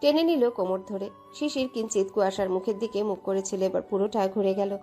টেনে নিল কোমর ধরে। শিশির কিঞ্চিত কুয়াশার মুখের দিকে মুখ করেছিল, এবার পুরোটা ঘুরে গেল।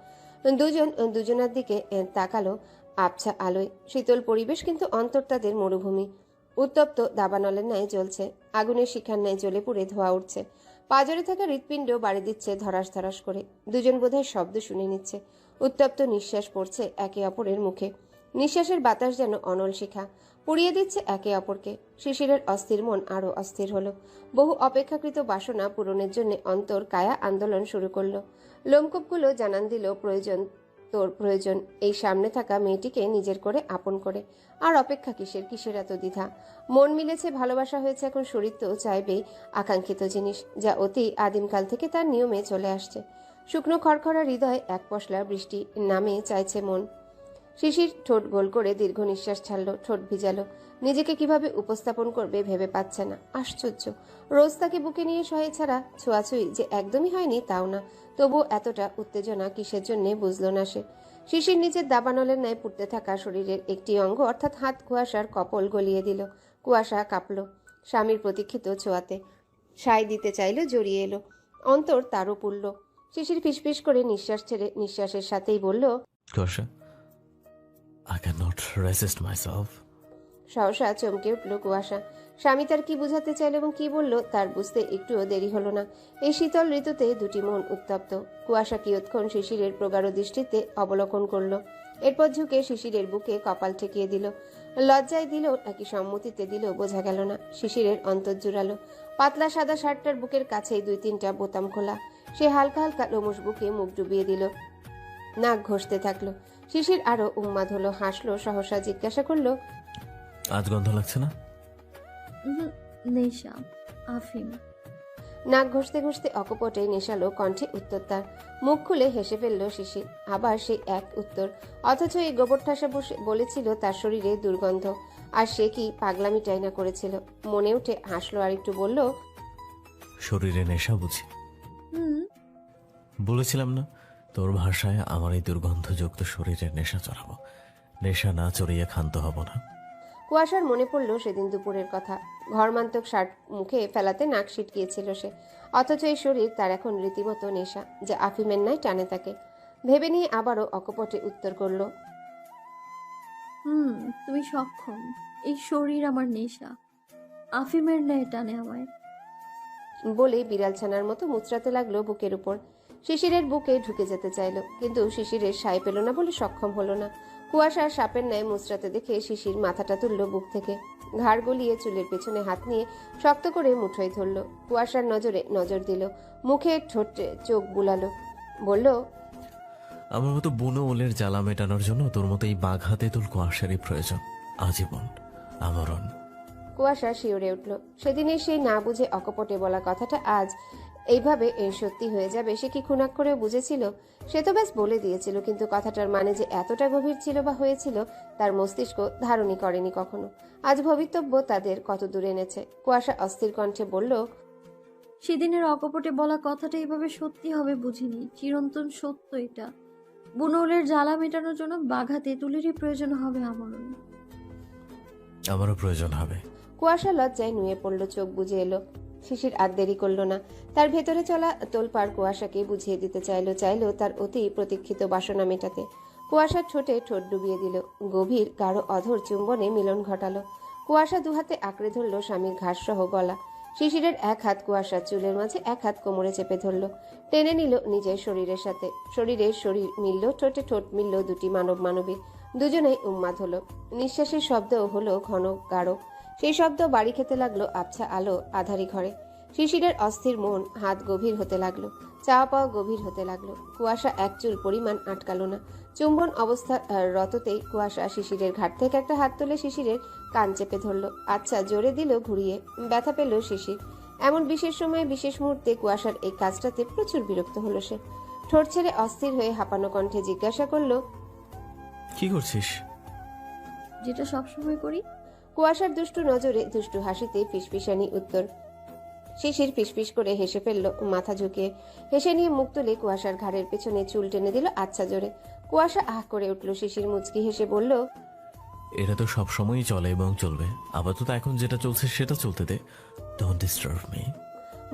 দুজন, দুজনের দিকে তাকালো আবছা আলোয়। শীতল পরিবেশ কিন্তু অন্তর তাদের মরুভূমি। উত্তপ্ত দাবানলের ন্যায় জ্বলছে, আগুনের শিখার ন্যায় জ্বলে পুড়ে ধোয়া উঠছে। পাজরে থাকা হৃৎপিণ্ড বাড়ি দিচ্ছে ধরাস ধরাস করে। দুজন বোধহয় শব্দ শুনে নিচ্ছে। উত্তপ্ত নিঃশ্বাস পড়ছে একে অপরের মুখে। নিঃশ্বাসের বাতাস যেন অনল শিখা। পুড়িয়ে দিচ্ছে একে অপরকে। শিশিরের অস্থির মন আরও অস্থির হলো। বহু অপেক্ষাকৃত বাসনা পূরণের জন্য অন্তর কায়া আন্দোলন শুরু করল। লোমকূপগুলো জানান দিল, প্রয়োজন তোর প্রয়োজন। এই সামনে থাকা মেয়েটিকে নিজের করে আপন করে। আর অপেক্ষা কিসের? কিসের এত দ্বিধা? মন মিলেছে, ভালোবাসা হয়েছে, এখন শরীর তো চাইবেই আকাঙ্ক্ষিত জিনিস, যা অতি আদিমকাল থেকে তার নিয়মে চলে আসছে। শুকনো খড়খড়া হৃদয় এক পশলা বৃষ্টি নামে চাইছে মন। শিশির ঠোঁট গোল করে দীর্ঘ নিঃশ্বাস ছাড়ল ঠোঁট ভিজালো। নিজেকে কীভাবে উপস্থাপন করবে ভেবে পাচ্ছে না। আশ্চর্য। রোজ তাকে বুকে নিয়ে সহে ছাড়া ছোঁয়াছুঁই যে একদমই হয়নি তাও না। তবু এতটা উত্তেজনা কিসের জন্য বুঝল না সে। শিশির নিজের দাবানলের ন্যায় পুড়তে থাকা শরীরের একটি অঙ্গ অর্থাৎ হাত কুয়াশার কপল গলিয়ে দিল। কুয়াশা কাঁপল স্বামীর প্রতীক্ষিত ছোঁয়াতে। সায় দিতে চাইল জড়িয়ে এলো। অন্তর তারও পুড়ল। শিশির ফিসফিস করে নিঃশ্বাস ছেড়ে নিঃশ্বাসের সাথেই বলল Kosha, I cannot resist myself. সহসা চমকে উঠল কুয়াশা। স্বামী তার কি বুঝাতে চাইল এবং কি বলল তার বুঝতে একটুও দেরি হলো না। এই শীতল ঋতুতে দুটি মন উত্তপ্ত। কুয়াশা কিয়ৎক্ষণ শিশিরের প্রগাঢ় দৃষ্টিতে অবলোকন করল। এরপর ঝুঁকে শিশিরের বুকে কপাল ঠেকিয়ে দিল। লজ্জায় দিল নাকি সম্মতিতে দিল, বোঝা গেল না। শিশিরের অন্তর জুড়ালো। পাতলা সাদা শার্টটার বুকের কাছেই দুই তিনটা বোতাম খোলা। সে হালকা হালকা লোমস বুকে মুখ ডুবিয়ে দিল। নাক ঘষতে থাকল। শিশির আরও উন্মাদ হলো হাসলো সহসা জিজ্ঞাসা করল আজ গন্ধ লাগছে না? উহুম, নেশা আফিম। নাক ঘষতে ঘষতে অকপটে নেশালো কণ্ঠে উত্তর তার। মুখ খুলে হেসে ফেলল শিশির। আবার সেই এক উত্তর অথচ এই গোবর ঠাসা বসে বলেছিল তার শরীরে দুর্গন্ধ। আর সে কি পাগলামিটাই না করেছিল? মনে উঠে হাসলো আর একটু বলল শরীরে নেশা বুঝি। হুম। বলেছিলাম না? তোর ভাষায় আমার এই দুর্গন্ধযুক্ত শরীরে নেশা চড়াবো। নেশা না চড়িয়ে ক্ষান্ত হব না। কুয়াশার মনে পড়ল সেদিন দুপুরের কথা। ঘরমান্তক শার্ট মুখে ফেলাতে নাক ছিটকিয়েছিল সে। অথচ এই শরীর তার এখন রীতিমতো নেশা যা আফিমের নাই টানে তাকে। ভেবে নিয়ে আবারও অকপটে উত্তর করল হুম তুমি সক্ষম। এই শরীর আমার নেশা। আফিমের ন্যায় টানে আমায়। বলে বিড়াল ছানার মতো মুচড়াতে লাগল বুকের উপর। শিশিরের বুকে ঢুকে যেতে চাইলো কিন্তু শিশিরের সাই পেল না বলে সক্ষম হলো না। কুয়াশার সাপের ন্যায় মুচড়াতে দেখে শিশির মাথাটা তুলল বুক থেকে। ঘাড় গলিয়ে চুলের পেছনে হাত নিয়ে শক্ত করে মুঠোয় ধরল। কুয়াশার নজরে নজর দিল মুখে ঠোঁটে চোখ বুলালো। বলল আমার মতো বুনো ওলের জ্বালা মেটানোর জন্য তোর মতো এই বাঘ হাতে তুল কুয়াশারই প্রয়োজন। আজীবন আমরণ। কুয়াশা শিওরে উঠল। সেদিনের সেই না বুঝে অকপটে বলা কথাটা আজ এইভাবে এ সত্যি হয়ে যাবে সে কি খুনাক করেও বুঝেছিল? সে তো ব্যাস বলে দিয়েছিল কিন্তু কথাটার মানে যে এতটা গভীর ছিল বা হয়েছিল তার মস্তিষ্ক ধারণই করেনি কখনো। আজ ভবিতব্য তাদের কত দূরে এনেছে। কুয়াশা অস্থির কণ্ঠে বলল সেদিনের অকপটে বলা কথাটা এভাবে সত্যি হবে বুঝিনি। চিরন্তন সত্য এটা। বুনলের জ্বালা মেটানোর জন্য বাঘা তেঁতুলেরই প্রয়োজন হবে আমারও আমারও প্রয়োজন হবে। কুয়াশা লজ্জায় নুয়ে পড়ল চোখ বুঝে এলো। শিশির আর দেরি করল না। তার ভেতরে চলা তোলপাড় কুয়াশাকে বুঝিয়ে দিতে চাইলো, চাইল তার অতি প্রতীক্ষিত বাসনা মেটাতে। কুয়াশার ঠোঁটে ঠোঁট ডুবিয়ে দিল। গভীর, গাঢ়, অধর চুম্বনে মিলন ঘটালো। কুয়াশা দুহাতে আঁকড়ে ধরল স্বামীর ঘাস সহ গলা। শিশিরের এক হাত কুয়াশার চুলের মাঝে, এক হাত কোমরে চেপে ধরল। টেনে নিল নিজের শরীরের সাথে। শরীরের শরীর মিলল, ঠোঁটে ঠোঁট মিলল দুটি মানব মানবী দুজনেই উন্মাদ হলো। নিঃশ্বাসের শব্দও হলো ঘন, গাঢ়। সেই শব্দ বাড়ি খেতে লাগল আবছা আলো আধারি ঘরে। শিশিরের অস্থির মন হাত গভীর হতে লাগল চাওয়া পাওয়া গভীর হতে লাগল। কুয়াশা এক চুল পরিমাণ আটকালো না। চুম্বন অবস্থা রততেই কুয়াশা শিশিরের ঘাট থেকে একটা হাত তুলে শিশিরের কান চেপে ধরলো। আচ্ছা জোরে দিল ঘুরিয়ে ব্যথা পেল শিশির। এমন বিশেষ সময়ে বিশেষ মুহূর্তে কুয়াশার এই কাজটাতে প্রচুর বিরক্ত হলো সে। ঠোঁট ছেড়ে অস্থির হয়ে হাঁপানো কণ্ঠে জিজ্ঞাসা করল কি করছিস? যেটা সবসময় করি কুয়াশার দুষ্টু নজরে দুষ্টু হাসিতে ফিসফিসানি উত্তর। শিশির ফিসফিস করে হেসে ফেলল, মাথা ঝুঁকে হেসে নিয়ে মুখ তুলে কুয়াশার ঘাড়ের পেছনে চুল টেনে দিল আচ্ছা জোরে। কুয়াশা আহ করে উঠল, শিশির মুচকি হেসে বলল, এটা তো সব সময়ই চলে এবং চলবে। আপাতত এখন যেটা চলছে সেটা চলতে দে। ডোন্ট ডিস্টার্ব মি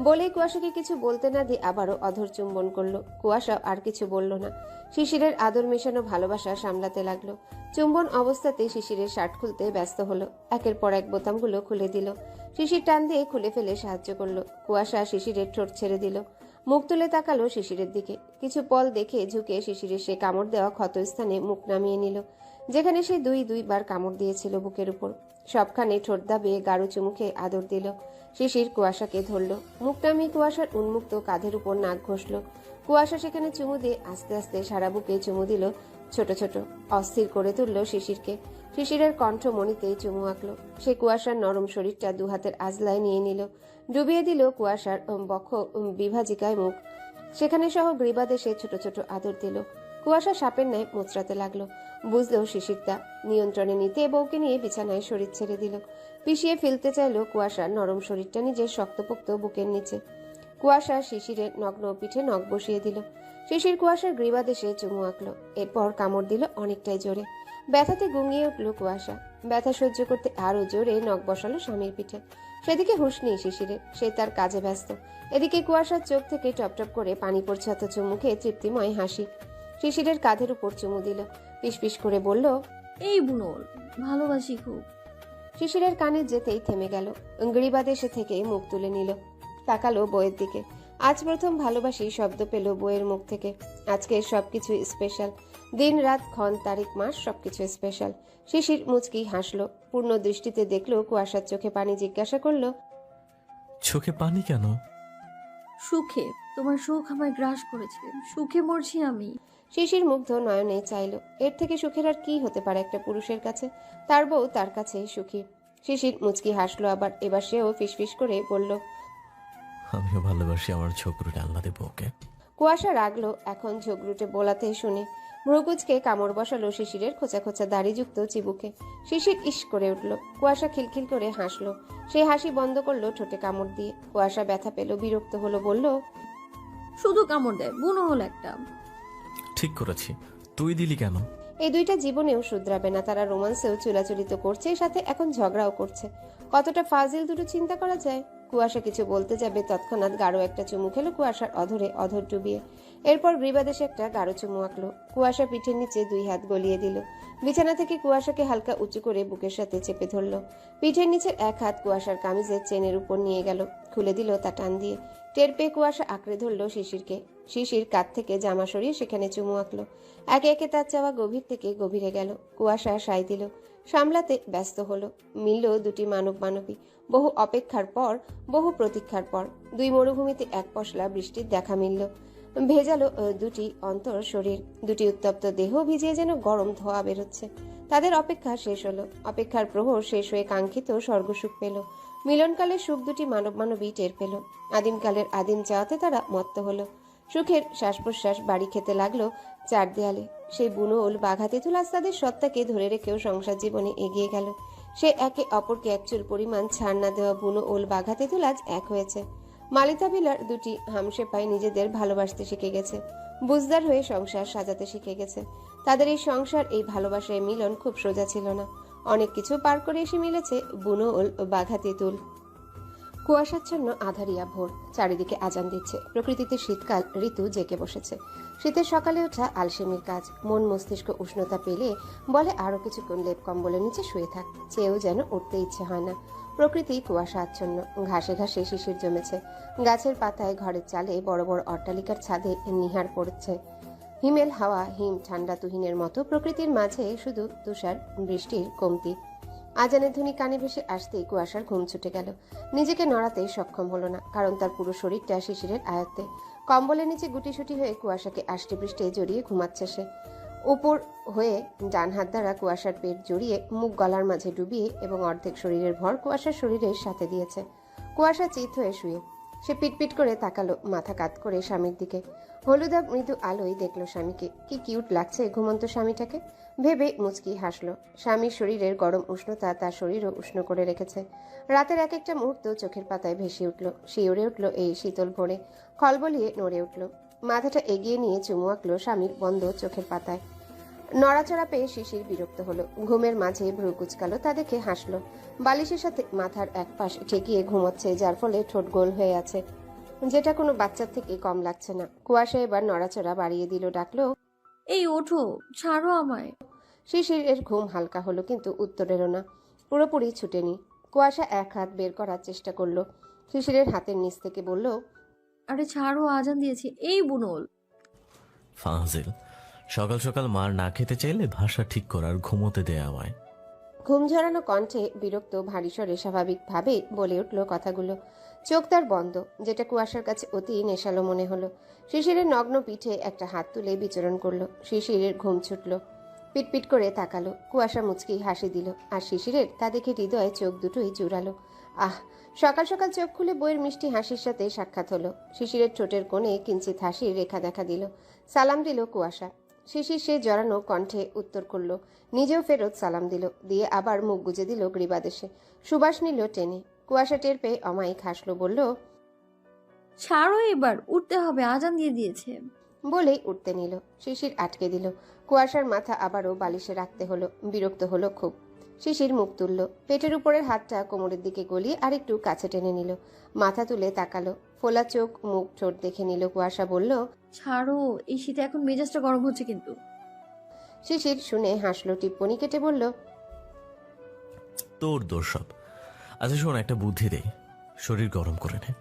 বলেই কুয়াশাকে কিছু বলতে না দিয়ে আবারও অধর চুম্বন করল। কুয়াশা আর কিছু বলল না। শিশিরের আদর মেশানো ভালোবাসা সামলাতে লাগল। চুম্বন অবস্থাতে শিশিরের শার্ট খুলতে ব্যস্ত হলো। একের পর এক বোতামগুলো খুলে দিল। শিশির টান দিয়ে খুলে ফেলে সাহায্য করল। কুয়াশা শিশিরের ঠোঁট ছেড়ে দিল। মুখ তুলে তাকালো শিশিরের দিকে। কিছু পল দেখে ঝুঁকে শিশিরের সে কামড় দেওয়া ক্ষতস্থানে মুখ নামিয়ে নিল। যেখানে সে দুই দুইবার কামড় দিয়েছিল বুকের উপর। সবখানে ঠোঁট দাবিয়ে গাঢ় চুমুখে আদর দিল। শিশির কুয়াশাকে ধরল। মুখ নামিয়ে কুয়াশার উন্মুক্ত কাঁধের উপর নাক ঘষল। কুয়াশা সেখানে চুমু দিয়ে আস্তে আস্তে সারা বুকে চুমু দিল। ছোট ছোট, অস্থির করে তুলল শিশিরকে। শিশিরের কণ্ঠ মনিতেই চুমু আঁকলো। সে কুয়াশার নরম শরীরটা দু হাতের আজলায় নিয়ে নিল। ডুবিয়ে দিল কুয়াশার বক্ষ বিভাজিকায় মুখ। সেখানে সহ গ্রীবাদেশে ছোট ছোট আদর দিল। কুয়াশা সাপের ন্যায় মোচড়াতে লাগল। বুঝলো শিশিরটা নিয়ন্ত্রণে নিতে বউকে নিয়ে বিছানায় শরীর ছেড়ে দিল। পিষিয়ে ফেলতে চাইল কুয়াশার নরম শরীরটা নিজের শক্তপোক্ত বুকের নিচে। কুয়াশা শিশিরের নগ্ন পিঠে নখ বসিয়ে দিল। শিশির কুয়াশার গ্রীবাদেশে চুমু আঁকলো। এরপর কামড় দিল অনেকটাই জোরে। ব্যথাতে গুঙিয়ে উঠল কুয়াশা। ব্যথা সহ্য করতে আরও জোরে নখ বসালো স্বামীর পিঠে। সেদিকে হুঁশ নেই শিশিরের সে তার কাজে ব্যস্ত। এদিকে কুয়াশার চোখ থেকে টপটপ করে পানি পড়ছে অথচ মুখে তৃপ্তিময় হাসি। শিশিরের কাঁধের উপর চুমু দিল। পিস পিস করে বলল, এই বুনোল, ভালোবাসি খুব। শিশিরের কানে যেতেই থেমে গেল। গ্রীবাদেশে থেকে মুখ তুলে নিল। তাকালো বইয়ের দিকে। আজ প্রথম ভালোবাসি শব্দ পেল বইয়ের মুখ থেকে। আজকে সবকিছু স্পেশাল দিন রাত ক্ষণ তারিখ মাস সবকিছু স্পেশাল শিশির মুচকি হাসলো। পূর্ণ দৃষ্টিতে দেখল কুয়াশার চোখে পানি জিজ্ঞাসা করল চোখে পানি কেন? সুখে। তোমার সুখ আমায় গ্রাস করেছে। সুখে মরছি আমি। শিশির মুগ্ধ নয়নে চাইল এর থেকে সুখের আর কি হতে পারে একটা পুরুষের কাছে? তার বউ তার কাছে সুখী। শিশির মুচকি হাসলো আবার এবার সেও ফিসফিস করে বলল আমিও ভালোবাসি আমার ছোকরুটা আল্লাহ দেবো ওকে কুয়াশা রাগলো এখন ঝগড়ুটে বোলাতে শুনে। ভ্রুকুচকে কামড় বসালো শিশিরের খোঁচা খোঁচা দাড়িযুক্ত চিবুকে। শিশির ইস করে উঠল কুয়াশা খিলখিল করে হাসলো। সেই হাসি বন্ধ করল ঠোঁটে কামড় দিয়ে। কুয়াশা ব্যথা পেল বিরক্ত হলো বলল শুধু কামড় দেয় বুনো হল একটা। ঠিক করেছি। তুই দিলি কেন? এই দুইটা জীবনেও শুধরাবে না, তারা রোমান্সেও চুলাচুলিত করছে সাথে এখন ঝগড়াও করছে। কতটা ফাজিল দুটো চিন্তা করা যায়? কুয়াশা কিছু বলতে যাবে, তৎক্ষণাৎ গাঢ় একটা চুমু খেলো কুয়াশার অধরে অধর ডুবিয়ে। এরপর গ্রীবাদেশে একটা গাঢ় চুমু আঁকলো। কুয়াশা পিঠের নিচে দুই হাত গলিয়ে দিল। বিছানা থেকে কুয়াশাকে হালকা উঁচু করে বুকের সাথে চেপে ধরলো। পিঠের নিচের এক হাত কুয়াশার কামিজের চেনের উপর নিয়ে গেল, খুলে দিল তা টান দিয়ে। টের পেয়ে কুয়াশা আঁকড়ে ধরলো শিশিরকে। শিশির কাত থেকে জামা সরিয়ে সেখানে চুমু আঁকলো। একে একে তার চাওয়া গভীর থেকে গভীরে গেল। কুয়াশা সাই দিল, সামলাতে ব্যস্ত হলো। মিলল দুটি মানব মানবী বহু অপেক্ষার পর, বহু প্রতীক্ষার পর, দুই মরুভূমিতে এক পশলা বৃষ্টির দেখা মিলল। ভেজালো দুটি অন্তর শরীর, দুটি উত্তপ্ত দেহ ভিজিয়ে যেন গরম ধোয়া বেরোচ্ছে। তাদের অপেক্ষা শেষ হলো। অপেক্ষার প্রহর শেষ হয়ে কাঙ্ক্ষিত স্বর্গসুখ পেল। মিলনকালের সুখ দুটি মানব মানবী টের পেল। আদিমকালের আদিম চাওয়াতে তারা মত্ত হলো। সুখের শ্বাস প্রশ্বাস বাড়ি খেতে লাগল চার দেয়ালে। সেই বুনো ওল বাঘাতে তুলাস তাদের সত্তাকে ধরে রেখেও সংসার জীবনে এগিয়ে গেল। সে একে অপরকে এক চুল পরিমাণ ছাড় না দেওয়া বুনো ওল বাঘাতে তুলাজ এক হয়েছে। মালিতা বিলার দুটি হামসে পায়ে নিজেদের ভালোবাসতে শিখে গেছে। বুঝদার হয়ে সংসার সাজাতে শিখে গেছে। তাদের এই সংসার, এই ভালোবাসায় মিলন খুব সোজা ছিল না। অনেক কিছু পার করে এসে মিলেছে বুনো ও বাঘা তেঁতুল। কুয়াশাচ্ছন্ন আধারিয়া ভোর, চারিদিকে আজান দিচ্ছে। প্রকৃতিতে শীতকাল, ঋতু জেকে বসেছে। শীতের সকালে ওঠা আলসেমির কাজ, মন মস্তিষ্ক উষ্ণতা পেলে বলে আরও কিছুক্ষণ লেপ কম্বলের নিচে শুয়ে থাক। চেয়েও যেন উঠতে ইচ্ছে হয় না। প্রকৃতি কুয়াশা আচ্ছন্ন। ঘাসে ঘাসে শিশির জমেছে। গাছের পাতায় ঘরের চালে বড় বড় অট্টালিকার ছাদে নিহার পড়ছে। হিমেল হাওয়া, হিম, ঠান্ডা তুহিনের মতো প্রকৃতির মাঝে শুধু তুষার, বৃষ্টির কমতি। আজানের ধ্বনি কানে ভেসে আসতেই কুয়াশার ঘুম ছুটে গেল। নিজেকে নড়াতে সক্ষম হলো না, কারণ তার পুরো শরীরটা শিশিরের আয়ত্তে। কম্বলের নিচে গুটিসুটি হয়ে কুয়াশাকে আষ্টে পৃষ্ঠে জড়িয়ে ঘুমাচ্ছে সে। উপর হয়ে ডান হাত দ্বারা কুয়াশার পেট জড়িয়ে মুখ গলার মাঝে ডুবিয়ে এবং অর্ধেক শরীরের ভর কুয়াশার শরীরের সাথে দিয়েছে। কুয়াশা চিত হয়ে শুয়ে। সে পিটপিট করে তাকালো, মাথা কাত করে স্বামীর দিকে। হলুদা মৃদু আলোয় দেখল স্বামীকে। কি কিউট লাগছে ঘুমন্ত স্বামীটাকে। ভেবে মুচকি হাসলো। স্বামীর শরীরের গরম উষ্ণতা তার শরীরও উষ্ণ করে রেখেছে। রাতের এক একটা মুহূর্ত চোখের পাতায় ভেসে উঠল। শিওরে উঠল এই শীতল ভোরে। খলবলিয়ে নড়ে উঠল। মাথাটা এগিয়ে নিয়ে চুমু আঁকলো স্বামীর বন্ধ চোখের পাতায়। নড়াচড়া পেয়ে শিশির বিরক্ত হলো। ঘুমের মাঝে ভ্রু কুচকালো তা দেখে হাসলো। বালিশের সাথে মাথার এক পাশ ঠেকিয়ে ঘুমোচ্ছে যার ফলে ঠোঁট গোল হয়ে আছে। যেটা কোনো বাচ্চার থেকে কম লাগছে না। কুয়াশা এবার নড়াচড়া বাড়িয়ে দিল ডাকলো এই ওঠো ছাড়ো আমায়। শিশিরের ঘুম হালকা হলো কিন্তু উত্তর এলো না। পুরোপুরি ছুটেনি। কুয়াশা এক হাত বের করার চেষ্টা করল। শিশিরের হাতের নিচ থেকে বলল আরে ছাড়ো আজান দিয়েছি। এই বুনল। ফাজিল সকাল সকাল মার না খেতে চাইলে ভাষা ঠিক করার ঘুমোতে দেয়া আমায়। ঘুম ঝরানো কণ্ঠে বিরক্ত ভারী স্বরে স্বাভাবিকভাবে বলে উঠল কথাগুলো। চোখ তার বন্ধ যেটা কুয়াশার কাছে অতি নেশালো মনে হলো। শিশিরের নগ্ন পিঠে একটা হাত তুলে বিচরণ করল। শিশিরের ঘুম ছুটল পিটপিট করে তাকালো কুয়াশা মুচকি হাসি দিল আর শিশিরের তা দেখে হৃদয়ে চোখ দুটোই জুড়ালো। আহ সকাল সকাল চোখ খুলে বইয়ের মিষ্টি হাসির সাথে সাক্ষাৎ হলো। শিশিরের ঠোঁটের কোণে কিঞ্চিত হাসির রেখা দেখা দিল। সালাম দিল কুয়াশা। শিশির সে জড়ানো কণ্ঠে উত্তর করল নিজেও ফেরত সালাম দিল। দিয়ে আবার মুখ গুজে দিল গ্রীবাদেশে সুবাস নিল টেনে। কুয়াশা টের পেয়ে অমায়িক হাসলো বলল ছাড়ো এবার উঠতে হবে আজান দিয়ে দিয়েছে। বলেই উঠতে নিল। শিশির আটকে দিল। কুয়াশার মাথা আবারও বালিশে রাখতে হলো বিরক্ত হলো খুব। শিশির মুখ তুলল। পেটের উপরের হাতটা কোমরের দিকে গলিয়ে আরেকটু কাছে টেনে নিল। মাথা তুলে তাকালো। ফোলা চোখ মুখ ঠোঁট দেখে নিল। কুয়াশা বলল ছাড়ো এই শীতে এখন মেজাজটা গরম হচ্ছে কিন্তু। শিশির শুনে হাসলো টিপ্পনি কেটে বলল তোর দোষ সব। আচ্ছা শোন একটা বুদ্ধি দেই। শরীর গরম করে নে।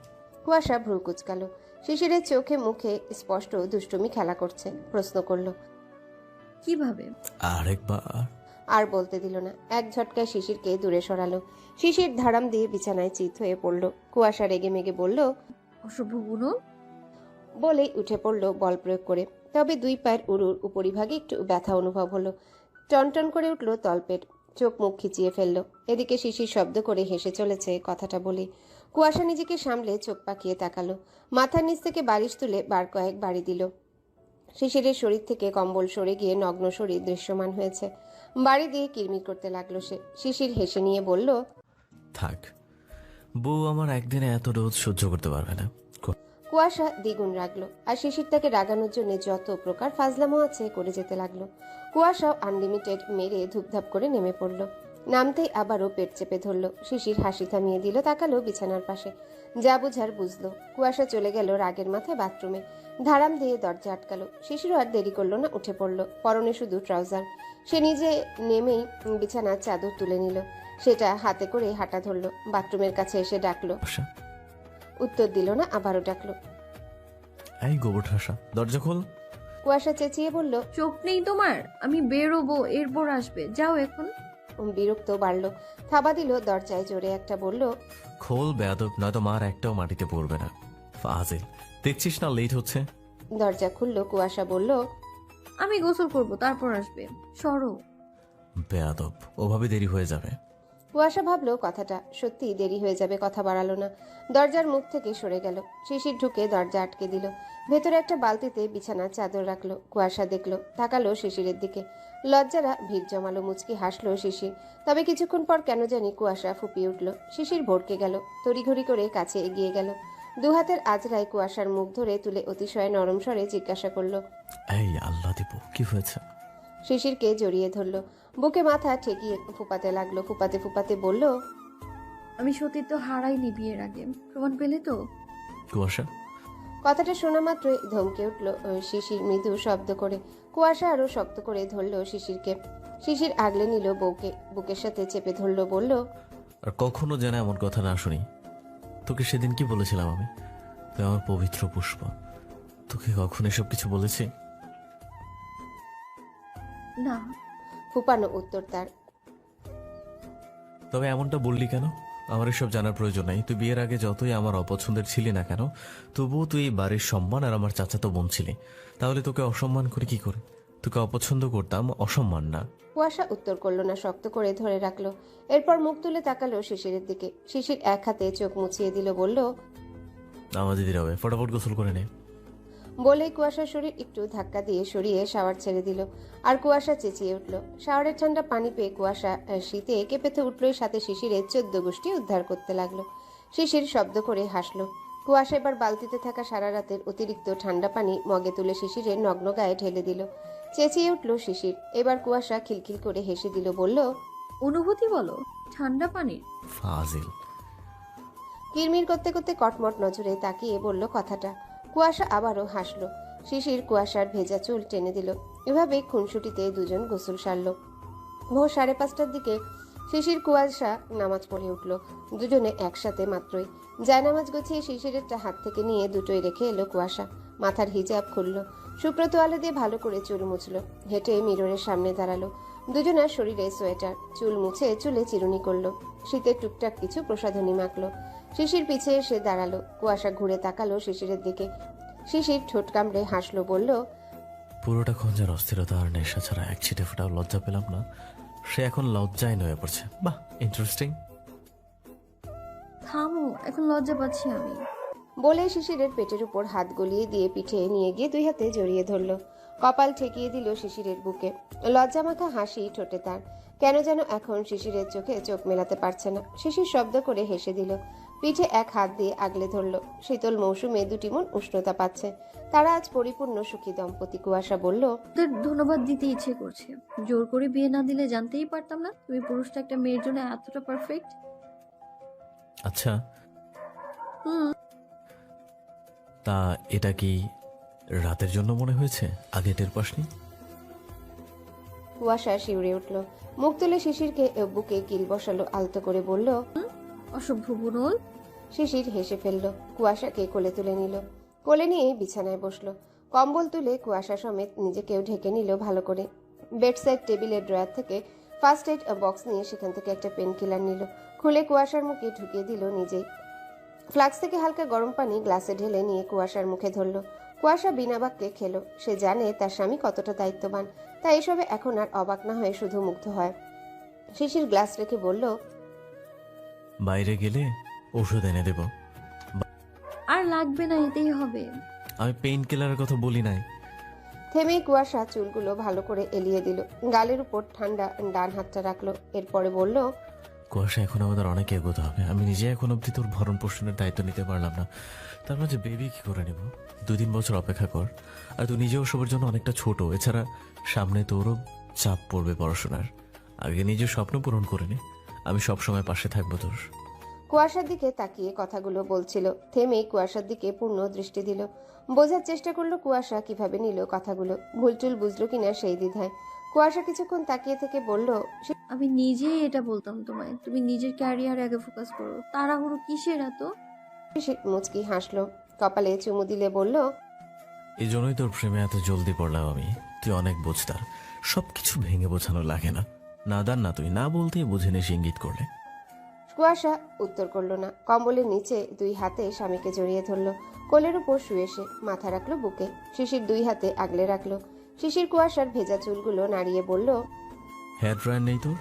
কুয়াশা ভ্রু কুচকালো। শিশিরের চোখে মুখে স্পষ্ট দুষ্টুমি খেলা করছে। প্রশ্ন করল কীভাবে? আরেকবার। আর বলতে দিল না। এক ঝটকায় শিশিরকে দূরে সরালো। শিশির ধারাম দিয়ে বিছানায় চিত হয়ে পড়ল। কুয়াশা রেগে মেগে বলল অসভ্য বুনল বলেই উঠে পড়ল বল প্রয়োগ করে। তবে দুই পায়ের উরুর উপরিভাগে একটু ব্যথা অনুভব হলো। টনটন করে উঠল তলপেট। চোখ মুখ খিচিয়ে ফেলল। এদিকে শিশির শব্দ করে হেসে চলেছে কথাটা বলি। কুয়াশা নিজেকে সামলে চোখ পাকিয়ে তাকালো। মাথার নিচ থেকে বালিশ তুলে বার কয়েক বাড়ি দিল। শিশিরের শরীর থেকে কম্বল সরে গিয়ে নগ্ন শরীর দৃশ্যমান হয়েছে। বাড়ি দিয়ে কিরমির করতে লাগল সে। শিশির হেসে নিয়ে বলল থাক বউ আমার একদিনে এত রোদ সহ্য করতে পারবে না। কুয়াশা দ্বিগুণ রাগলো আর শিশির তাকে রাগানোর জন্য যত প্রকার ফাজলামো আছে করে যেতে লাগল। কুয়াশাও আনলিমিটেড মেরে ধুপধাপ করে নেমে পড়ল। নামতেই আবারও পেট চেপে ধরলো। শিশির হাসি থামিয়ে দিল তাকালো বিছানার পাশে। যা বুঝার বুঝলো। কুয়াশা চলে গেল রাগের মাথায় বাথরুমে ধারাম দিয়ে দরজা আটকালো। শিশিরও আর দেরি করল না উঠে পড়ল। পরনে শুধু ট্রাউজার সে নিজে নেমেই বিছানার চাদর তুলে নিল। সেটা হাতে করে হাঁটা ধরলো। বাথরুমের কাছে এসে ডাকলো। আশা, উত্তর দিল না আবারও ডাকলো। এই গোবর ঠাসা দরজা খোল। কুয়াশা চেঁচিয়ে বলল চোখ নেই তোমার আমি বেরোবো এরপর আসবে। যাও এখন। বিরক্ত বাড়ল। থাবা দিল দরজায় জোরে একটা বলল খোল বেয়াদব নয়তো মার একটাও মাটিতে পড়বে না। ফাজিল দেখছিস না লেট হচ্ছে? দরজা খুললো কুয়াশা বলল আমি গোসল করব তারপর আসবে। সরো। বেয়াদব ওভাবে দেরি হয়ে যাবে। কুয়াশা ভাবলো কথাটা সত্যি দেরি হয়ে যাবে কথা বাড়ালো না। দরজার মুখ থেকে সরে গেল। শিশির ঢুকে দরজা আটকে দিল। ভেতরে একটা বালতিতে বিছানার চাদর রাখল। কুয়াশা দেখল তাকালো শিশিরের দিকে। লজ্জারা ভিড় জমালো মুচকি হাসলো শিশির। তবে কিছুক্ষণ পর কেন জানি কুয়াশা ফুপিয়ে উঠল। শিশির ভড়কে গেল তড়িঘড়ি করে কাছে এগিয়ে গেল। দুহাতের আজরায় কুয়াশার মুখ ধরে তুলে অতিশয় নরম স্বরে জিজ্ঞাসা করল এই আল্লাহ দিব কি হয়েছে? শিশিরকে জড়িয়ে ধরলো। বুকে মাথা ঠেকিয়ে ফুপাতে লাগল ফুপাতে ফুপাতে বলল আমি সতীর সতীত্ব হারাইনি বিয়ের আগে। প্রমাণ পেলে তো? কুয়াশা? কথাটা শোনা মাত্রই ধমকে উঠল শিশির মৃদু শব্দ করে। কুয়াশা আরও শক্ত করে ধরলো শিশিরকে। শিশির আগলে নিল বউকে বুকের সাথে চেপে ধরলো বলল আর কখনো যেন এমন কথা না শুনি। তোকে সেদিন কি বলেছিলাম আমি? তুই আমার পবিত্র পুষ্প। তোকে কখন এসব কিছু বলেছি? না ফুপানো উত্তর তার। তবে এমনটা বললি কেন? আমার এসব জানার প্রয়োজন নাই। তুই বিয়ের আগে যতই আমার অপছন্দের ছিলি না কেন তবুও তুই এই বাড়ির সম্মান আর আমার চাচাতো বোন ছিলি। তাহলে তোকে অসম্মান করে কি করে? তোকে অপছন্দ করতাম অসম্মান না। কুয়াশা উত্তর করল না শক্ত করে ধরে রাখল। এরপর মুখ তুলে তাকালো শিশিরের দিকে। শিশির এক হাতে চোখ মুছিয়ে দিল বলল আমার দিদির হবে ফটাফট গোসল করে নে। বলেই কুয়াশার শরীর একটু ধাক্কা দিয়ে সরিয়ে শাওয়ার ছেড়ে দিল। আর কুয়াশা চেঁচিয়ে উঠল। শাওয়ারের ঠান্ডা পানি পেয়ে কুয়াশা শীতে কেঁপেতে উঠলই সাথে শিশিরের চোদ্দ গোষ্ঠী উদ্ধার করতে লাগল। শিশির শব্দ করে হাসলো। কুয়াশা এবার বালতিতে থাকা সারা রাতের অতিরিক্ত ঠান্ডা পানি মগে তুলে শিশিরের নগ্ন গায়ে ঢেলে দিল। চেঁচিয়ে উঠল শিশির। এবার কুয়াশা খিলখিল করে হেসে দিল বলল অনুভূতি বলো ঠান্ডা পানির। ফাজিল। কিরমির করতে করতে কটমট নজরে তাকিয়ে বলল কথাটা। কুয়াশা আবারও হাসল। শিশির কুয়াশার ভেজা চুল টেনে দিল। এভাবে খুনসুটিতে দুজন গোসল সারল। ভোর সাড়ে পাঁচটার দিকে শিশির কুয়াশা নামাজ পড়ে উঠল। দুজনে একসাথে মাত্রই। জায়নামাজ গুছিয়ে শিশিরেরটা হাত থেকে নিয়ে দুটোই রেখে এলো কুয়াশা। মাথার হিজাব খুলল। শুক্র তোয়ালে দিয়ে ভালো করে চুল মুছল। হেঁটে মিররের সামনে দাঁড়াল। দুজনার শরীরে সোয়েটার চুল মুছে চুলে চিরুনি করল। শীতের টুকটাক কিছু প্রসাধনী মাখলো। শিশির পিছে এসে দাঁড়াল। কুয়াশা ঘুরে তাকালো শিশিরের দিকে। শিশির ঠোঁট কামড়ে হাসলো বলল পুরোটা খঞ্জার অস্থিরতা আর নেশা ছাড়া এক ছিটে ফোটাও লজ্জা পেলাম না। সে এখন লজ্জায় নয়ে পড়ছে। বাহ ইন্টারেস্টিং থামো এখন লজ্জা পাচ্ছি আমি। বলে শিশিরের পেটের উপর হাত গলিয়ে দিয়ে পিঠে নিয়ে গিয়ে দুই হাতে জড়িয়ে ধরল। কপাল ঠেকিয়ে দিল শিশিরের বুকে। লজ্জা মাখা হাসি ঠোঁটে তার। কেন যেন এখন শিশিরের চোখে চোখ মেলাতে পারছে না। শিশির শব্দ করে হেসে দিল। পিঠে এক হাত দিয়ে আগলে ধরল। শীতল মৌসুমে দুটি মন উষ্ণতা পাচ্ছে। তারা আজ পরিপূর্ণ সুখী দম্পতি কুয়াশা বলল তোদের ধন্যবাদ দিতে ইচ্ছে করছে। জোর করে বিয়ে না দিলে জানতেই পারতাম না তুমি পুরুষটা একটা মেয়ের জন্য এতটা পারফেক্ট আচ্ছা। হুম। তা এটা কি রাতের জন্য মনে হয়েছে? আগে টের পাসনি? কুয়াশা শিউরে উঠল। মুখ তুলে শিশিরকে বুকে কিল বসালো আলতো করে বলল অসভ্য বুনল শিশির হেসে ফেলল কুয়াশাকে কোলে তুলে নিল। কোলে নিয়ে বিছানায় বসল। কম্বল তুলে কুয়াশা সমেত নিজেকেও ঢেকে নিল ভালো করে। বেডসাইড টেবিলের ড্রয়ার থেকে ফার্স্ট এড বক্স নিয়ে সেখান থেকে একটা পেন কিলার নিল। খুলে কুয়াশার মুখে ঢুকিয়ে দিল নিজেই। ফ্লাক্স থেকে হালকা গরম পানি গ্লাসে ঢেলে নিয়ে কুয়াশার মুখে ধরল। কুয়াশা বিনা বাক্যে খেলো। সে জানে তার স্বামী কতটা দায়িত্ববান। তাই এসবে এখন আর অবাক না হয়ে শুধু মুগ্ধ হয়। শিশির গ্লাস রেখে বলল বাইরে গেলে ওষুধ এনে দেব। আর লাগবে না এতেই হবে। আমি পেইন কিলারের কথা বলি নাই। থেমেই কুয়াশা চুলগুলো ভালো করে এলিয়ে দিল। গালের উপর ঠান্ডা ডান হাতটা রাখল। এরপরে বলল কুয়াশা এখন আমাদের অনেক এগোতে হবে। আমি নিজে এখন অব্দি তোর ভরণ পোষণের দায়িত্ব নিতে পারলাম না। তার মাঝে বেবি কি করে নেব? দুই তিন বছর অপেক্ষা কর। আর তুই নিজেও সবার জন্য অনেকটা ছোট। এছাড়া সামনে তোরও চাপ পড়বে পড়াশোনার। আগে নিজের স্বপ্ন পূরণ করে নে। আমি সব সময় পাশে থাকব তোর। কুয়াশার দিকে তাকিয়ে কথাগুলো বলছিল। থেমেই কুয়াশার দিকে পূর্ণ দৃষ্টি দিল। বোঝার চেষ্টা করল কুয়াশা কীভাবে নিল কথাগুলো। ভুলটুল বুঝলো কিনা সেই দ্বিধায়। কুয়াশা কিছুক্ষণ তাকিয়ে থেকে বলল আমি নিজেই এটা বলতাম তোমায় তুমি নিজের ক্যারিয়ার আগে ফোকাস করো। তাড়াহুড়ো কিসের এত? শিশির মুচকি হাসলো কপালে চুমু দিলে বলল এই জন্যই তোর প্রেমে এত জলদি পড়লাম আমি। তুই অনেক বুঝতার সব কিছু ভেঙে বোঝানো লাগে না। না দান না তুই না বলতেই বুঝে নিস ইঙ্গিত করলে। কুয়াশা উত্তর করল না। কম্বলের নিচে দুই হাতে স্বামীকে জড়িয়ে ধরলো। কোলের উপর শুয়ে সে মাথা রাখল বুকে। শিশির দুই হাতে আগলে রাখল। শিশির কুয়াশার ভেজা চুলগুলো নাড়িয়ে বলল হেয়ার ড্রায়ার নেই তোর?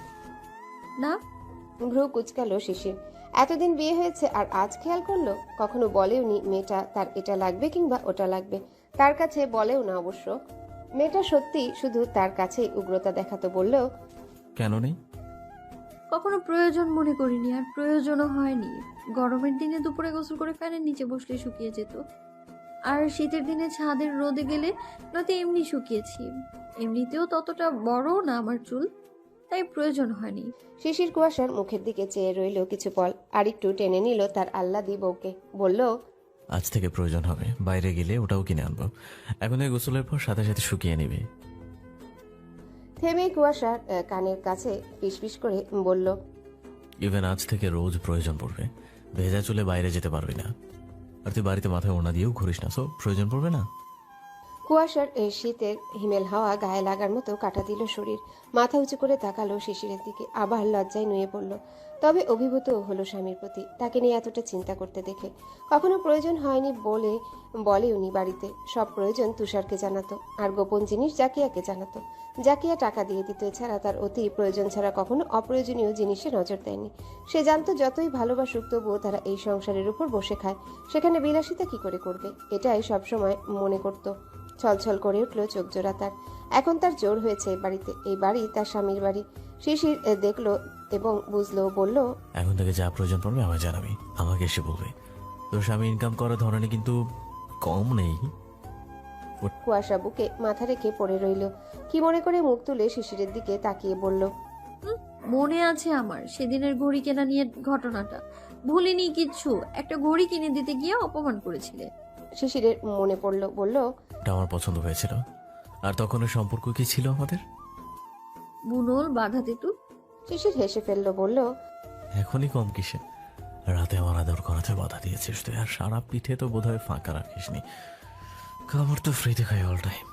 না ভ্রু কুচকালো শিশির। এতদিন বিয়ে হয়েছে আর আজ খেয়াল করল কখনো বলেওনি মেয়েটা তার এটা লাগবে কিংবা ওটা লাগবে। তার কাছে বলেও না অবশ্য। মেয়েটা সত্যি শুধু তার কাছেই উগ্রতা দেখাতো বললেও কেন নেই? কখনো প্রয়োজন মনে করিনি আর প্রয়োজনও হয়নি। গরমের দিনে দুপুরে গোসল করে ফ্যানের নিচে বসলে শুকিয়ে যেত। আর শীতের দিনে ছাদের রোদে গেলে নয়তো এমনি শুকিয়েছি। এমনিতেও ততটা বড় না আমার চুল। তাই প্রয়োজন হয়নি। শিশির কুয়াশার মুখের দিকে চেয়ে রইল কিছু পল আর একটু টেনে নিল তার আল্লাদি বউকে। বলল আজ থেকে প্রয়োজন হবে। বাইরে গেলে ওটাও কিনে আনব। এখন এই গোসলের পর সাথে সাথে শুকিয়ে নিবে। থেমে কুয়াশার কানের কাছে ফিসফিস করে বলল ইভেন আজ থেকে রোজ প্রয়োজন পড়বে। ভেজা চুলে বাইরে যেতে পারবি না। আর তুই বাড়িতে মাথায় ওনা দিয়েও ঘুরিস না সো প্রয়োজন পড়বে না। কুয়াশার এই শীতের হিমেল হাওয়া গায়ে লাগার মতো কাটা দিল শরীর। মাথা উঁচু করে তাকালো শিশিরের দিকে, আবার লজ্জায় নুয়ে পড়ল। তবে অভিভূত হলো স্বামীর প্রতি, তাকে নিয়ে এতটা চিন্তা করতে দেখে। কখনো প্রয়োজন হয়নি বলে বলে উনি বাড়িতে। সব প্রয়োজন তুষারকে জানাতো, আর গোপন জিনিস জাকিয়াকে জানাতো। জাকিয়া টাকা দিয়ে দিত, এছাড়া তার অতি প্রয়োজন ছাড়া কখনো অপ্রয়োজনীয় জিনিসে নজর দেয়নি। সে জানতো যতই ভালোবাসুক তবুও তারা এই সংসারের উপর বসে খায়। সেখানে বিলাসিতা কি করে করবে? এটাই সবসময় মনে করতো। ছলছল করে উঠল চোখ জোড়া তার। এখন তার জোর হয়েছে এই বাড়িতে। এই বাড়ি তার স্বামীর বাড়ি। শিশির দেখল এবং বুঝলো বলল এখন থেকে যা প্রয়োজন পড়বে আমায় জানাবি। আমাকে এসে বলবে। তোর স্বামী ইনকাম করার ধরনে কিন্তু কম নেই। কুয়াশা বুকে মাথা রেখে পড়ে রইল। কি মনে করে মুখ তুলে শিশিরের দিকে তাকিয়ে বলল মনে আছে আমার সেদিনের ঘড়ি কেনা নিয়ে ঘটনাটা। ভুলিনি কিচ্ছু। একটা ঘড়ি কিনে দিতে গিয়ে অপমান করেছিলে। শিশিরের মনে পড়ল বলল এটা আমার পছন্দ হয়েছিল। আর তখন ওর সম্পর্ক কি ছিল আমাদের? বুনল বাধা তেতু শিশির হেসে ফেলল বলল? এখনই কম কিসে। রাতে আমার আদর করাতে বাধা দিয়েছিস তুই আর সারা পিঠে তো বোধহয় ফাঁকা রাখিসনি। খাবার তো ফ্রিতে খাই অল টাইম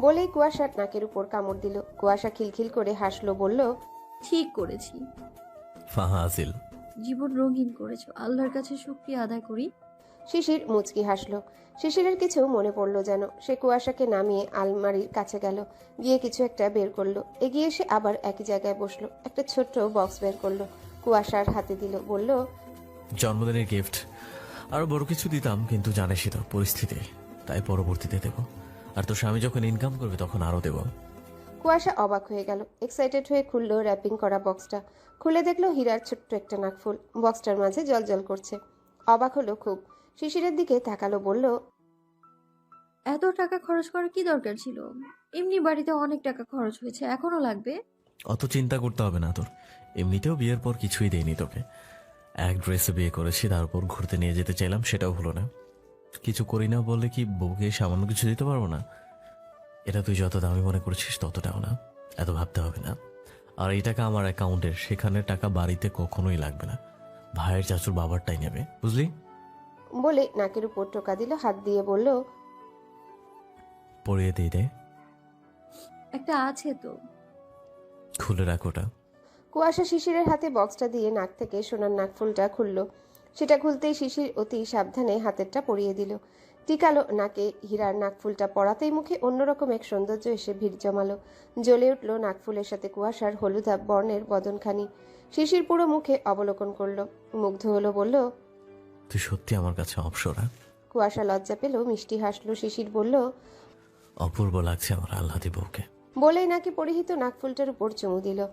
বলেই কুয়াশার নাকের উপর কামড় দিল। কুয়াশা খিলখিল করে হাসলো বলল ঠিক করেছি। ফাহাজিল। জীবন রঙিন করেছ। আল্লাহর কাছে শুক্রিয়া আদায় করি। শিশির মুচকি হাসলো। শিশিরের কিছু মনে পড়ল যেন। সে কুয়াশাকে নামিয়ে আলমারির কাছে গেল। গিয়ে কিছু একটা বের করল। এগিয়ে এসে আবার একই জায়গায় বসল। একটা ছোট্ট বক্স বের করল। কুয়াশার হাতে দিল। বলল জন্মদিনের গিফট আরও বড় কিছু দিতাম কিন্তু জানিসই তো পরিস্থিতি। তাই পরবর্তীতে দেব। আর তোর স্বামী যখন ইনকাম করবে তখন আরও দেব। কুয়াশা অবাক হয়ে গেল। এক্সাইটেড হয়ে খুললো র্যাপিং করা বক্সটা। খুলে দেখল হীরার ছোট্ট একটা নাকফুল। বক্সটার মাঝে জলজল করছে। অবাক হলো খুব। শিশিরের দিকে তাকালো বলল এত টাকা খরচ করার কি দরকার ছিল? এমনি বাড়িতে অনেক টাকা খরচ হয়েছে এখনও লাগবে? অত চিন্তা করতে হবে না তোর। এমনিতেও বিয়ের পর কিছুই দেয়নি তোকে। এক ড্রেসে বিয়ে করেছি তার তারপর ঘুরতে নিয়ে যেতে চাইলাম সেটাও হলো না। কিছু করি না বললে কি বউকে সামান্য কিছু দিতে পারব না? এটা তুই যত দামি মনে করছিস ততটাও না। এত ভাবতে হবে না। আর এই টাকা আমার অ্যাকাউন্টের সেখানে টাকা বাড়িতে কখনোই লাগবে না। ভাইয়ের চাচুর বাবারটাই নেবে বুঝলি? বলে নাকের উপর টোকা দিল হাত দিয়ে বলল পড়িয়ে দিয়ে দে। একটা আছে তো। খুলে রাখ ওটা। কুয়াশা শিশিরের হাতে বক্সটা দিয়ে নাক থেকে সোনার নাকফুলটা খুলল। সেটা খুলতেই শিশির অতি সাবধানে হাতেরটা পরিয়ে দিল। টিকালো নাকে হীরার নাকফুলটা পড়াতেই মুখে অন্যরকম এক সৌন্দর্য এসে ভিড় জমালো। জ্বলে উঠল নাকফুলের সাথে কুয়াশার হলুদা বর্ণের বদনখানি। শিশির পুরো মুখে অবলোকন করল মুগ্ধ হলো বলল তুই সত্যি আমার কাছে অপসরা কুয়াশা লজ্জা পেল মিষ্টি হাসলো শিশির বলল অপূর্ব লাগছে আমার আল্লাদি বউকে। বলেই নাকি পরিহিত নাকফুলটার উপর চুমু দিল।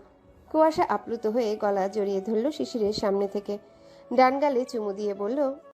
কুয়াশা আপ্লুত হয়ে গলা জড়িয়ে ধরল শিশিরের সামনে থেকে। ডান গালে চুমু দিয়ে বলল